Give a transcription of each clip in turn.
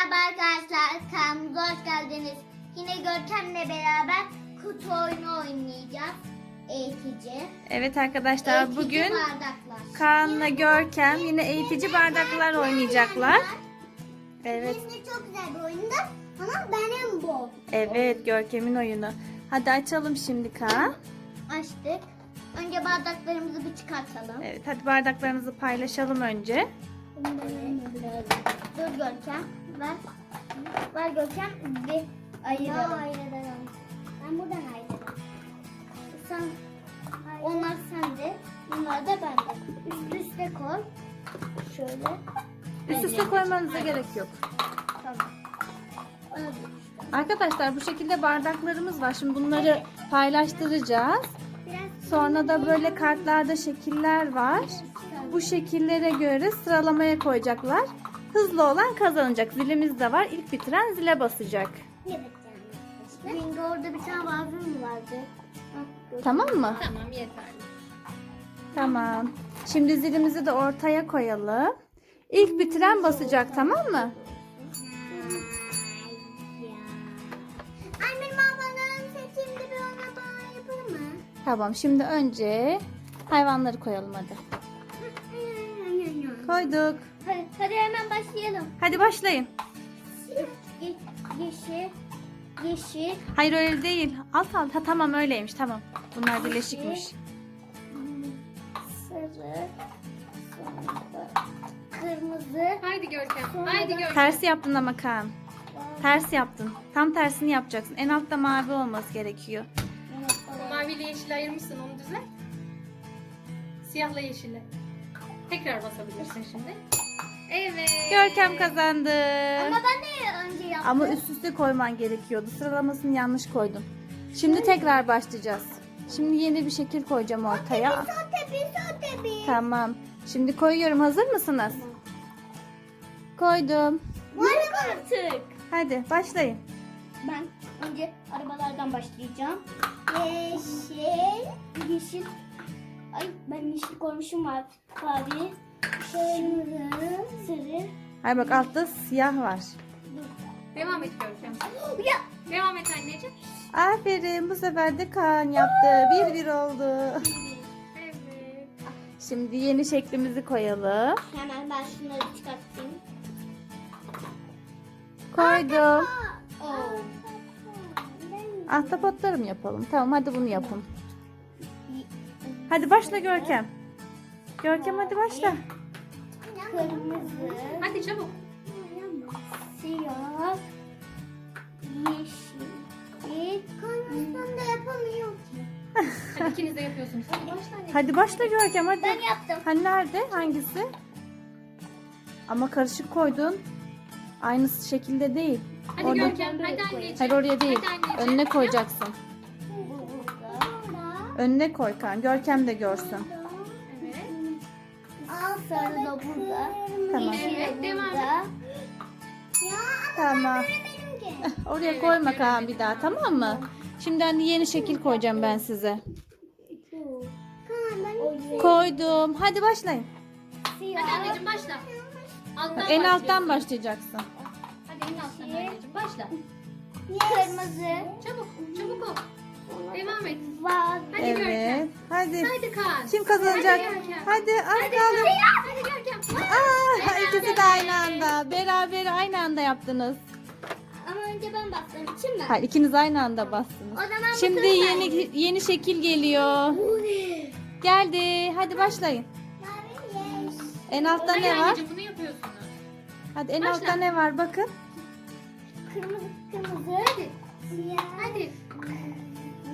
Merhaba arkadaşlar, kanalımıza hoş geldiniz. Yine Görkem'le beraber kutu oyunu oynayacağız. Eğitici. Evet arkadaşlar Eğitici bugün bardaklar. Kaan'la Görkem yine eğitici bardaklar oynayacaklar. Evet. Şimdi çok güzel bir oyunda ama benim bu. Evet Görkem'in oyunu. Hadi açalım şimdi Kaan. Açtık. Önce bardaklarımızı bir çıkartalım. Evet hadi bardaklarınızı paylaşalım önce. Dur Görkem. Ver. Ver Görkem. Bir ayıralım. Ben buradan ayıralım. Sen, onlar sende. Bunlar da bende. Üst üste koy. Şöyle. Üst üste koymanıza gerek yok. Tamam. Arkadaşlar bu şekilde bardaklarımız var. Şimdi bunları paylaştıracağız. Sonra da böyle kartlarda şekiller var. Bu şekillere göre sıralamaya koyacaklar. Hızlı olan kazanacak. Zilimiz de var. İlk bitiren zile basacak. Bingo orada bir tane mı vardı? Tamam mı? Tamam yeterli. Tamam. Şimdi zilimizi de ortaya koyalım. İlk bitiren basacak tamam mı? Tamam. Şimdi önce hayvanları koyalım hadi. Koyduk. Hadi, hadi hemen başlayalım. Hadi başlayın. Ye- yeşil, yeşil, Hayır öyle değil. Alt alt. Ha, tamam öyleymiş tamam. Bunlar birleşikmiş. sarı, sonra kırmızı, Haydi Görkem. Haydi Görkem. Tersi yaptın ama Kaan. Ters yaptın. Tam tersini yapacaksın. En altta mavi olması gerekiyor. Maviyle yeşili ayırmışsın onu düzelt. Siyahla yeşili. Tekrar basabilirsin şimdi. Evet. Görkem kazandı. Ama ben de önce yaptım. Ama üst üste koyman gerekiyordu. Sıralamasını yanlış koydun. Şimdi tekrar başlayacağız. Şimdi yeni bir şekil koyacağım ortaya. Bir, sote bir. Tamam. Şimdi koyuyorum. Hazır mısınız? Koydum. Varım artık. Hadi başlayın. Ben önce arabalardan başlayacağım. Yeşil, yeşil. Ay ben yeşil koymuşum var. Sarı. Hayır bak altta siyah var. Devam et Görkem. Ya Devam et anneciğim. Aferin. Bu sefer de Kaan yaptı. Bir bir oldu. Evet. Şimdi yeni şeklimizi koyalım. hemen ben şunları çıkartayım. Koydum. Oh. Ahtapotları mı yapalım? Tamam hadi bunu yapın. Hadi başla Görkem. Görkem hadi başla. Kırmızı, Hadi çabuk. siyah, yeşil. Kırmızıdan da yapamıyor ki. Hadi ikiniz de yapıyorsunuz. Hadi başla. Hadi başla Görkem hadi. Ben yaptım. Hani nerede? Hangisi? Ama karışık koydun. Aynı şekilde değil. Hadi Orada- Görkem. Hadi anneciğim. Hayır oraya değil. Önüne koyacaksın. Burada. Önüne koy Kaan. Görkem de görsün. Sarı da burada. Tamam. Evet, burada. Tamam. Oraya koyma Kaan bir daha tamam mı? Şimdi hani yeni şekil koyacağım ben size. Koydum. Hadi başlayın. Hadi anneciğim başla. Alttan en alttan başlayacaksın. Hadi en alttan anneciğim. Başla. Kırmızı. Çabuk. Çabuk ol. Devam et. Hadi Evet. Görkem. Hadi. Hadi Kaan. Kim kazanacak? Hadi Görkem. Hadi az Hadi kaldı. Hadi Görkem. Aa, ikisi de aynı anda. Beraber aynı anda yaptınız. Ama önce ben bastığım için ben. Hayır ikiniz aynı anda bastınız. O zaman Şimdi yeni yeni şekil geliyor. Geldi. Hadi başlayın. En altta Hayır ne var? bunu yapıyorsunuz. Hadi en Başla. altta ne var bakın. Kırmızı, kırmızı. Hadi. Siyah. Hadi.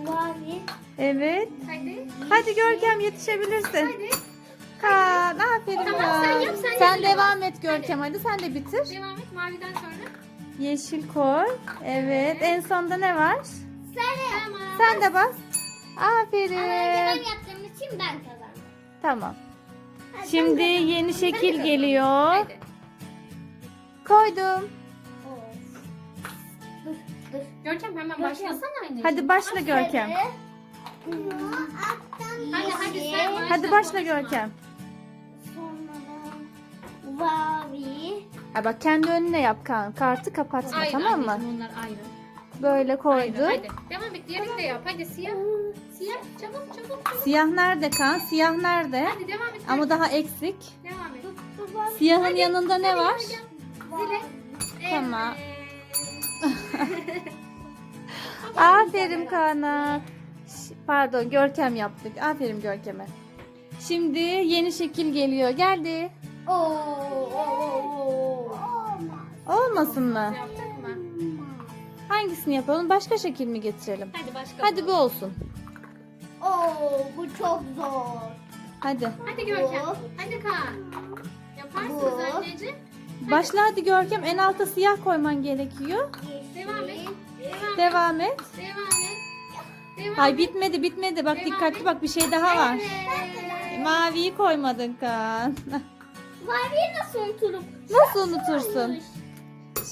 Mavi. Evet. Hadi. Hadi Görkem yetişebilirsin. Hadi. Kaan aferin Tamam, sen yap, sen Sen devam et Görkem hadi sen de bitir. Devam et maviden sonra. Yeşil koy. Evet en sonda ne var? Sarı. Tamam. Sen de bas. Ama önce ben Aferin. yaptığım için ben kazandım. Tamam. Şimdi yeni şekil geliyor. Hadi. Of. Koydum. Dur. Görkem hemen başlasana anneciğim. Hadi başla Görkem. Hadi, hadi sen başla. Hadi başla. Görkem. Mavi. Ha bak kendi önüne yap Kaan. Kartı kapatma Ayrı tamam mı? anneciğim, onlar ayrı. Böyle Ayrı. koydu. Hadi. Devam et. Diğerini de yap. Hadi siyah. Siyah. Çabuk çabuk çabuk. Siyah nerede Kaan? Siyah nerede? Hadi devam et. Ama daha eksik. Devam et. Siyahın yanında ne var? Zile. Tamam. Aferin Kaan'a. Pardon Görkem yaptık. Aferin Görkem'e. Şimdi yeni şekil geliyor. Geldi. Oo, oo, oo. Olmasın mı? Yaptık mı? Hangisini yapalım? Başka şekil mi getirelim? Hadi başka. Hadi bu olsun. Oo, bu çok zor. Hadi. Hadi Görkem. Hadi Kaan. Yaparsınız Bu. anneciğim. Başla hadi Görkem. En alta siyah koyman gerekiyor. Devam et. Devam, Devam et. Devam et. Devam Ay bitmedi bitmedi. Bak Devam dikkatli et. bak bir şey daha var. Evet. Maviyi koymadın Kaan. Maviyi nasıl unuturum? Nasıl unutursun?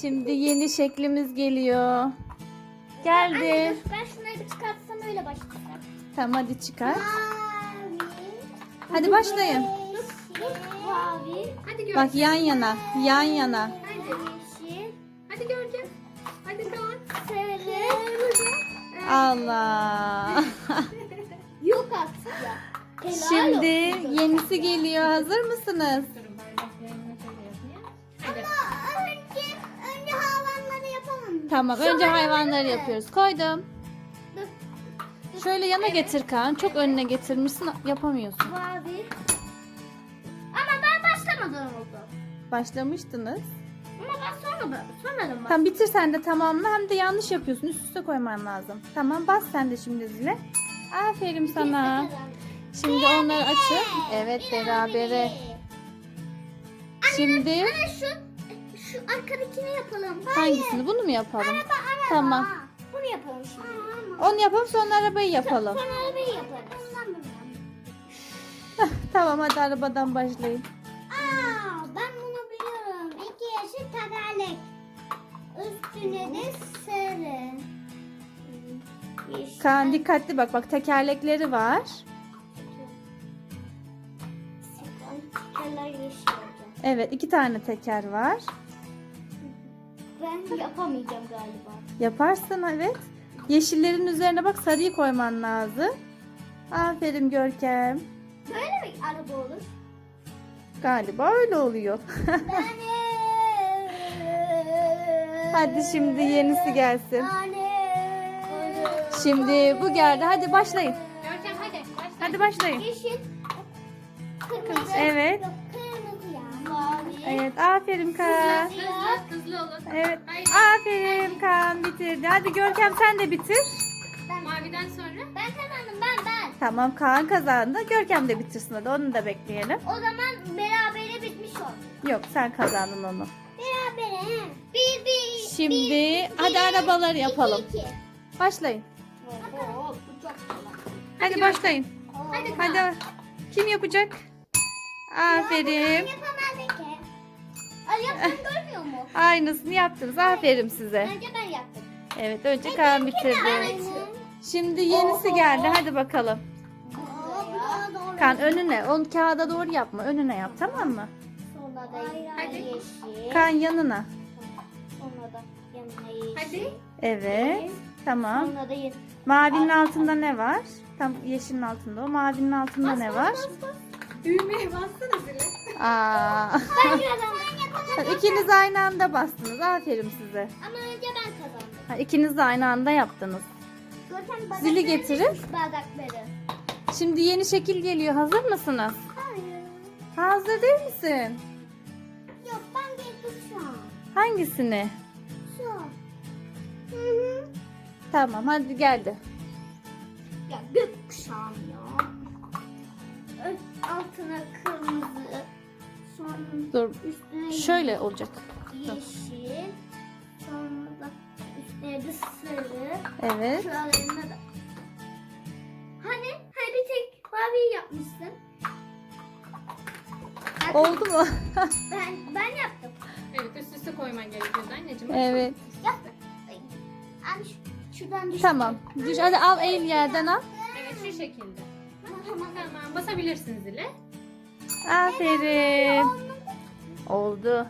Şimdi yeni şeklimiz geliyor. Anne Geldi. dur, ben şunları bir çıkartsam öyle başlasam. Tamam hadi çıkar. Mavi. Hadi başlayın. Yeşil. Mavi. Hadi Görkem. Bak yan yana. Yan yana. Hadi. Yeşil. Hadi Görkem. Hadi Kaan. Sarı. Allah. Yok artık ya. Helal Şimdi olsun. yenisi geliyor. Hazır mısınız? Durun bardaklarını şöyle yapayım. Hadi. Ama önce, önce hayvanları yapalım. Tamam önce hayvanları yapıyoruz. Koydum. Dur. Şöyle yana getir Kaan. Çok önüne getirmişsin yapamıyorsun. Mavi. Oldu. Başlamıştınız. Ama ben sonra sonradan başladım. Tamam bitir sen de tamamla. Hem de yanlış yapıyorsun. Üst üste koyman lazım. Tamam bas sen de şimdi zile. Aferin sana. Şimdi onları açın. Evet berabere. Şimdi Anne şu, şu arkadakini yapalım. hangisini? Bunu mu yapalım? Araba, araba. Tamam. Bunu yapalım şimdi. Onu yapalım sonra arabayı yapalım. Sonra arabayı yaparız. Tamam hadi arabadan başlayın. Kaan dikkatli bak bak tekerlekleri var. Evet iki tane teker var. Ben yapamayacağım galiba. Yaparsın evet. Yeşillerin üzerine bak sarıyı koyman lazım. Aferin Görkem. Böyle mi araba olur? Galiba öyle oluyor. Hadi şimdi yenisi gelsin. Şimdi bu geldi. Hadi başlayın. Görkem hadi. Başla. Hadi başlayın. Yeşil. Kırmızı. Evet. Yok, kırmızı ya. Mavi. Evet aferin Kaan. Hızlı, hızlı olun. Evet. Haydi. Aferin Kaan bitirdi. Hadi Görkem sen de bitir. Ben, Maviden sonra. ben kazandım ben ben. Tamam Kaan kazandı. Görkem de bitirsin hadi onu da bekleyelim. O zaman berabere bitmiş oldu. Yok sen kazandın onu. Berabere. Bir bir. Şimdi bir, hadi bir, arabaları yapalım. iki, iki. Başlayın. Hadi başlayın. Hadi. Hadi. Kim yapacak? Aferin. Ali yaptın görmüyor mu? Aynısını yaptınız. Aferin size. Önce ben yaptım. Evet önce Kaan bitirdi. Şimdi yenisi geldi. Hadi bakalım. Kaan önüne. Onu kağıda doğru yapma. Önüne yap tamam mı? Sonra da Hadi. yeşil. Kaan yanına. Sonra da yanına yeşil. Hadi. Evet. Tamam. Sonra da yeşil. Mavinin altında ne var? Tam yeşilin altında o. Mavinin altında ne var? Düğmeye bassana zile. Aa. Ben kazandım. İkiniz aynı anda bastınız. Aferin size. Ama önce ben kazandım. Ha, İkiniz de aynı anda yaptınız. Görkem bardakları Zili getirin. düşmüş Bardakları. Şimdi yeni şekil geliyor. Hazır mısınız? Hayır. Hazır değil misin? Yok ben geldim şu an. Hangisini? Tamam hadi geldi. Ya gökkuşağım ya. Ö- Altına kırmızı. Sonra Dur. üstüne Şöyle olacak. yeşil. Sonra da üstüne de sarı. Evet. Şuralarına da. Hani? Hani bir tek mavi yapmışsın. Ben- Oldu mu? Ben, ben yaptım. Evet üst üste koyman gerekiyordu anneciğim. evet. Ya. Ay, Anne şu- şuradan düştü. Tamam. Düş, hadi al eğil yerden al. Evet şu şekilde. Tamam. Tamam basabilirsiniz zile. Aferin. Oldu.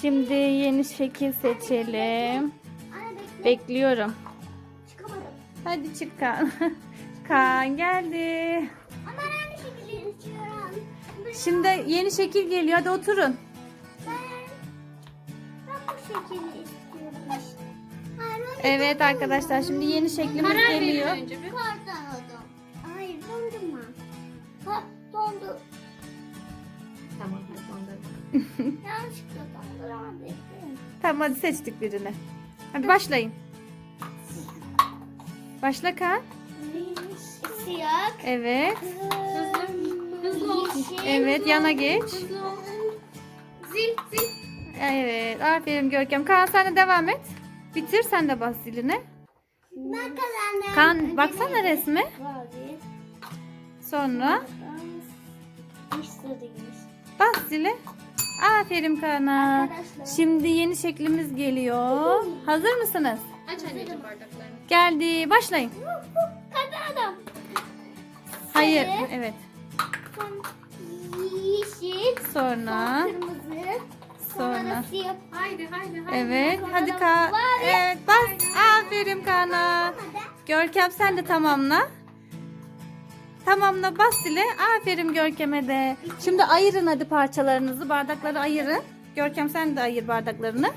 Şimdi yeni şekil seçelim. Bekliyorum. Çıkamadım. Hadi çık Kaan. Kaan geldi. Ama ben aynı şekilde istiyorum. Şimdi yeni şekil geliyor. Hadi oturun. Ben, ben bu şekilde Evet dondurma. arkadaşlar şimdi yeni şeklimiz Karar verin geliyor. önce bir. Kardan oldum. Hayır dondurma. Ha, dondu. Tamam hadi ondan. Yanlışlıkla donduramadım. Tamam hadi seçtik birini. Hadi başlayın. Başla Kaan. Siyah. Evet. Hızlı. Hızlı ol. Yeşil. Evet yana geç. Hızlı ol. Zil zil. Evet. Aferin Görkem. Kaan sen de devam et. Bitir sen de bas ziline. Ben kazandım. Kaan baksana resme. Mavi. Sonra bas zile. Aferin Kaan'a. Arkadaşlar. Şimdi yeni şeklimiz geliyor. Hazır mısınız? Aç anneciğim bardaklarını. Geldi. Başlayın. Kazandım. Hayır. Evet. Yeşil. Sonra. Kırmızı. Sonra. Haydi haydi haydi. Evet. Hadi mavi. Evet. Bas. Aferin Kaan'a. Görkem sen de tamamla. Tamamla bas zile. Aferin Görkem'e de. Şimdi ayırın hadi parçalarınızı. Bardakları ayırın. Görkem sen de ayır bardaklarını.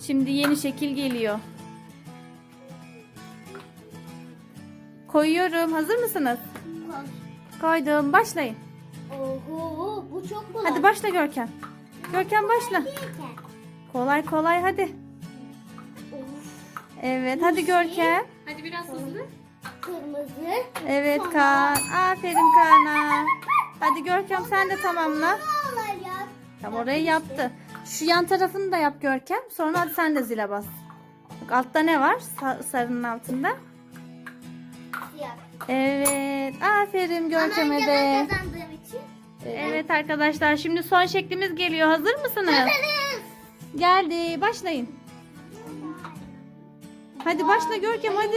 Şimdi yeni şekil geliyor. Koyuyorum. Hazır mısınız? Koydum. Başlayın. Oho bu çok kolay. Hadi başla Görkem. Görkem başla. Kolay kolay hadi. Evet hadi Görkem. Hadi biraz hızlı. Kırmızı. Evet Kaan. Aferin Kaan'a. Hadi Görkem sen de tamamla. Tam orayı yaptı. Şu yan tarafını da yap Görkem. Sonra hadi sen de zile bas. Bak altta ne var? Sa- sarının altında. Siyah. Evet. Aferin Görkem'e de. İçin. Evet arkadaşlar şimdi son şeklimiz geliyor. Hazır mısınız? Hazırız. Geldi. Başlayın. Hadi başla Görkem hadi.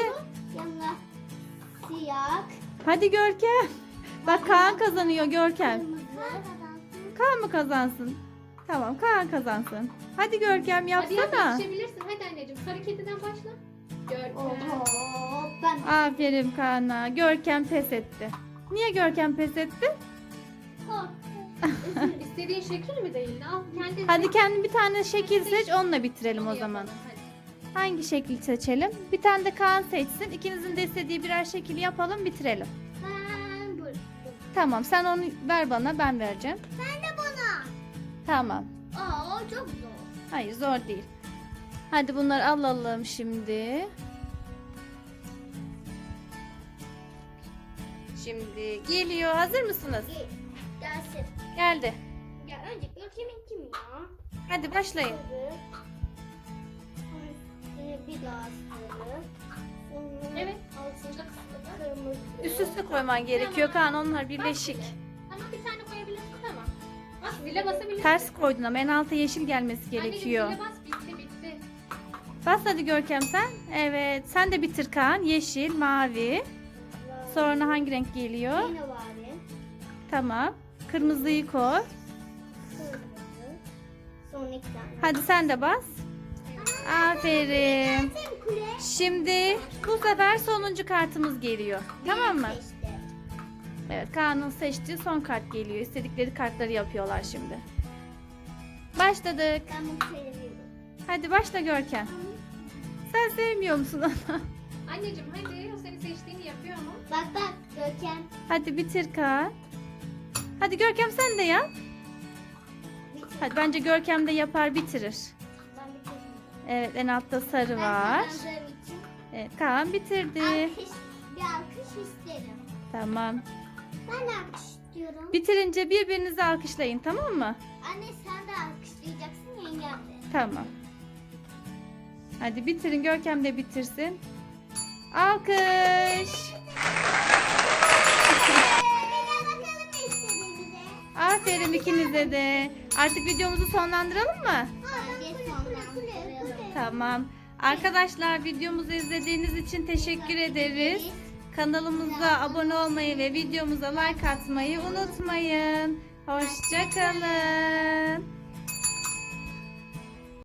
Siyah. Hadi Görkem. Bak Kaan kazanıyor Görkem. Kaan mı kazansın? Tamam Kaan kazansın. Hadi Görkem Hadi yap yapsana. yetişebilirsin. Hadi anneciğim. Sarı kediden başla. Görkem. Oho. Ben. Aferin Kaan'a. Görkem pes etti. Niye Görkem pes etti? İstediğin şekil mi değil? Al kendin. Hadi kendi bir tane şekil seç onunla bitirelim o zaman. Hangi şekil seçelim? Bir tane de Kaan seçsin. İkinizin de istediği birer şekil yapalım bitirelim. Ben bu. Tamam sen onu ver bana ben vereceğim. Sen de bana. Tamam. Aa çok zor. Hayır zor değil. Hadi bunları alalım şimdi. Şimdi geliyor. Hazır mısınız? Gel. Gelsin. Geldi. Ya önce Görkem'in kim ya? Hadi başlayın. Bir daha sarı. Evet. altında kırmızı. Üst üste koyman gerekiyor Kaan onlar birleşik. Tamam bir tane koyabilirsin tamam. Bak zile basabilirsin. Ters koydun ama en alta yeşil gelmesi gerekiyor. Zile bas bitti bitti. Bas hadi Görkem sen. Evet sen de bitir Kaan. Yeşil, mavi. Sonra hangi renk geliyor? Yine ya. Tamam. Kırmızıyı koy. Hadi sen de bas. Aferin. Şimdi bu sefer sonuncu kartımız geliyor. Tamam mı? Evet Kaan'ın seçtiği son kart geliyor. İstedikleri kartları yapıyorlar şimdi. Başladık. Hadi başla Görkem. Sen sevmiyor musun onu? Anneciğim hadi o senin seçtiğini yapıyor mu? Bak bak Görkem. Hadi bitir Kaan. Hadi Görkem sen de yap. Hadi bence Görkem de yapar bitirir. Evet en altta sarı var. Evet Kaan bitirdi. alkış, bir alkış isterim. Tamam. Ben de alkış istiyorum. Bitirince birbirinizi alkışlayın tamam mı? Anne sen de alkışlayacaksın yengem de. Tamam. Hadi bitirin Görkem de bitirsin. Alkış. Aferin ikinize de. Artık videomuzu sonlandıralım mı? Tamam. Arkadaşlar videomuzu izlediğiniz için teşekkür ederiz. Kanalımıza abone olmayı ve videomuza like atmayı unutmayın. Hoşçakalın.